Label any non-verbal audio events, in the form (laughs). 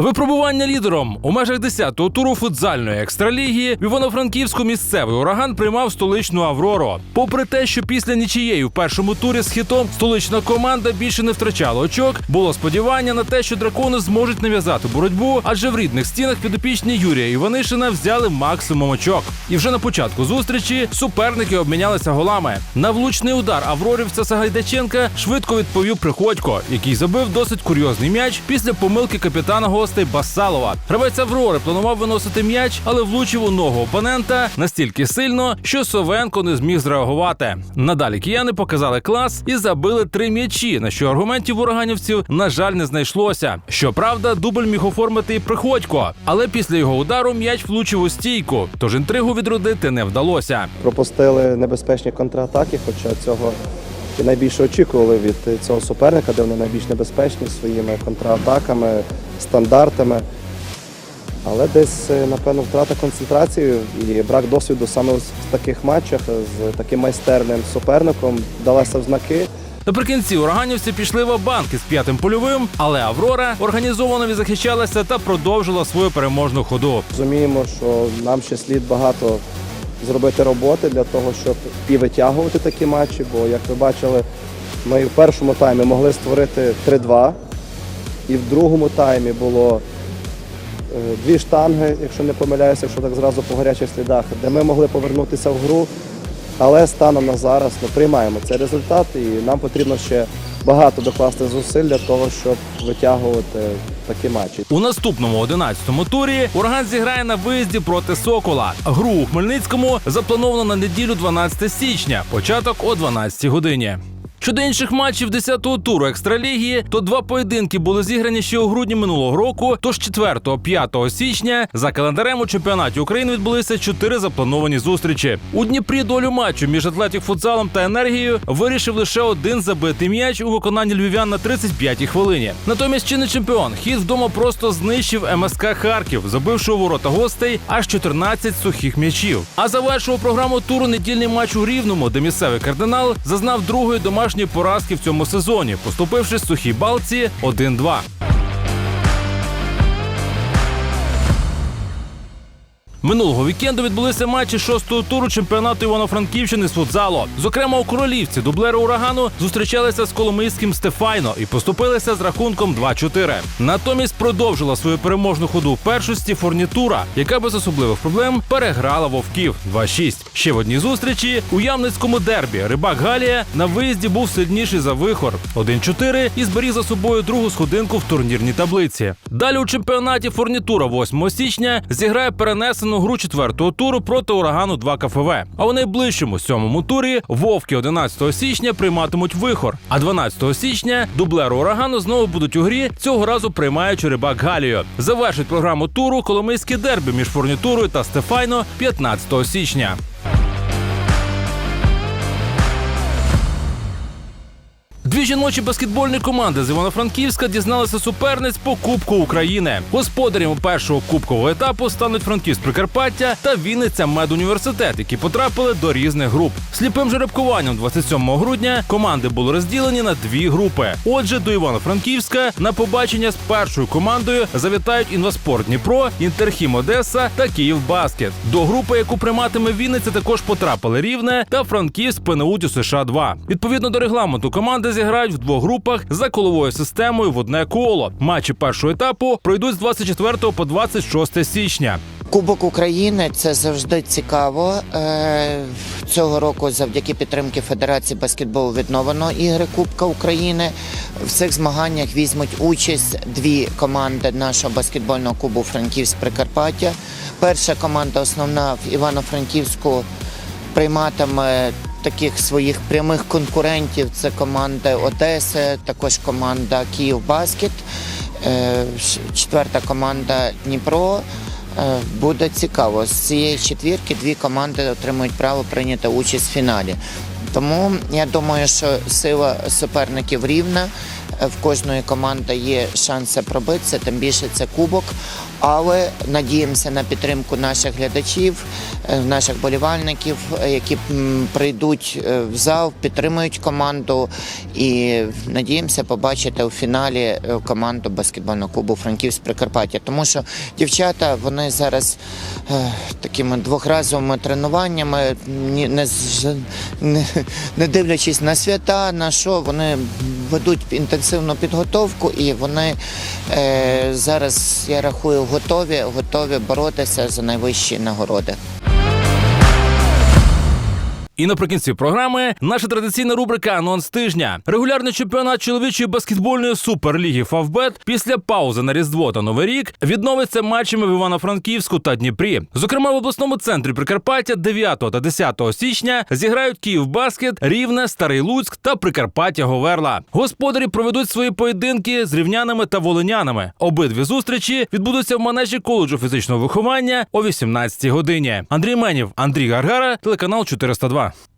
Випробування лідером у межах 10-го туру футзальної екстраліги в Івано-Франківську місцевий ураган приймав столичну Аврору. Попри те, що після нічиєї в першому турі з хітом столична команда більше не втрачала очок, було сподівання на те, що дракони зможуть нав'язати боротьбу, адже в рідних стінах підопічні Юрія Іванишина взяли максимум очок. І вже на початку зустрічі суперники обмінялися голами. На влучний удар Аврорівця Сагайдаченка швидко відповів Приходько, який забив досить курйозний м'яч після помилки капітана гостей Басалова. Гравець Аврори планував виносити м'яч, але влучив у ногу опонента настільки сильно, що Совенко не зміг зреагувати. Надалі кияни показали клас і забили три м'ячі, на що аргументів ураганівців на жаль не знайшлося. Щоправда, дубль міг оформити і Приходько, але після його удару м'яч влучив у стійку, тож інтригу відродити не вдалося. пропустили небезпечні контратаки, хоча цього і найбільше очікували від цього суперника, де вони найбільш небезпечні своїми контратаками, стандартами. Але десь, е, напевно, втрата концентрації і брак досвіду саме в таких матчах з таким майстерним суперником далася в знаки. Наприкінці ураганівці пішли в банк із п'ятим польовим, але Аврора організовано відзахищалася та продовжила свою переможну ходу. Розуміємо, що нам ще слід багато зробити роботи для того, щоб і витягувати такі матчі. Бо, як ви бачили, ми в першому таймі могли створити 3-2, і в другому таймі було е, дві штанги, якщо не помиляюся, якщо так зразу по гарячих слідах, де ми могли повернутися в гру. Але станом на зараз ну, приймаємо цей результат, і нам потрібно ще багато докласти зусиль для того, щоб витягувати такі матчі. У наступному 11-му турі ураган зіграє на виїзді проти Сокола. Гру у Хмельницькому заплановано на неділю 12 січня, початок о 12 годині. Щодо інших матчів 10-го туру екстралігії, то два поєдинки були зіграні ще у грудні минулого року. Тож 4-5 січня за календарем у чемпіонаті України відбулися чотири заплановані зустрічі. У Дніпрі долю матчу між Атлетік футзалом та енергією вирішив лише один забитий м'яч у виконанні львів'ян на 35-й хвилині. Натомість чинний чемпіон хід вдома просто знищив МСК Харків, забивши у ворота гостей аж 14 сухих м'ячів. А завершував програму туру недільний матч у Рівному, де місцевий кардинал зазнав другої домашньої поразки в цьому сезоні, поступивши сухій балці 1-2. Минулого вікенду відбулися матчі шостого туру чемпіонату Івано-Франківщини з футзалу. Зокрема, у королівці дублери урагану зустрічалися з коломийським Стефайно і поступилися з рахунком 2-4. Натомість продовжила свою переможну ходу в першості форнітура, яка без особливих проблем переграла вовків 2-6. Ще в одній зустрічі у Ямницькому дербі рибак Галія на виїзді був сильніший за вихор 1-4 і зберіг за собою другу сходинку в турнірній таблиці. Далі у чемпіонаті форнітура 8 січня зіграє перенесену гру четвертого туру проти урагану 2 КФВ. А у найближчому сьомому турі вовки 11 січня прийматимуть вихор. А 12 січня дублери урагану знову будуть у грі. Цього разу приймаючи рибак Галію. Завершить програму туру Коломийське дербі між фурнітурою та Стефайно 15 січня. Дві жіночі баскетбольні команди з Івано-Франківська дізналися суперниць по Кубку України. Господарями першого кубкового етапу стануть Франківськ Прикарпаття та Вінниця Медуніверситет, які потрапили до різних груп. Сліпим жеребкуванням 27 грудня команди були розділені на дві групи. Отже, до Івано-Франківська на побачення з першою командою завітають інваспорт Дніпро, Інтерхім Одеса та Київбаскет. До групи, яку прийматиме Вінниця, також потрапили Рівне та Франківськ ПНУ США 2 Відповідно до регламенту команди зіграють в двох групах за коловою системою в одне коло. Матчі першого етапу пройдуть з 24 по 26 січня. Кубок України це завжди цікаво. Е, Цього року, завдяки підтримки Федерації баскетболу, відновлено ігри Кубка України. В цих змаганнях візьмуть участь дві команди нашого баскетбольного клубу Франківськ Прикарпаття. Перша команда, основна в Івано-Франківську, прийматиме таких своїх прямих конкурентів. Це команда Одеси, також команда Київбаскет, Баскет, четверта команда Дніпро. Е, Буде цікаво. З цієї четвірки дві команди отримують право прийняти участь в фіналі. Тому я думаю, що сила суперників рівна. В кожної команди є шанси пробитися, тим більше це кубок. Але надіємося на підтримку наших глядачів, е, наших болівальників, які прийдуть е, в зал, підтримують команду. І надіємося побачити у фіналі е, команду баскетбольного клубу Франківськ Прикарпаття. Тому що дівчата вони зараз такими двохразовими тренуваннями, не, не, (laughs) не дивлячись на свята, на що вони ведуть інтенсивну підготовку, і вони е, зараз, я рахую, готові, готові боротися за найвищі нагороди. І наприкінці програми наша традиційна рубрика Анонс тижня. Регулярний чемпіонат чоловічої баскетбольної суперліги Фавбет після паузи на Різдво та Новий рік відновиться матчами в Івано-Франківську та Дніпрі. Зокрема, в обласному центрі Прикарпаття 9 та 10 січня зіграють Київ Баскет, Рівне, Старий Луцьк та Прикарпаття Говерла. Господарі проведуть свої поєдинки з рівнянами та волинянами. Обидві зустрічі відбудуться в манежі коледжу фізичного виховання о 18 годині. Андрій Менів, Андрій Гаргара, телеканал 402. Па-па!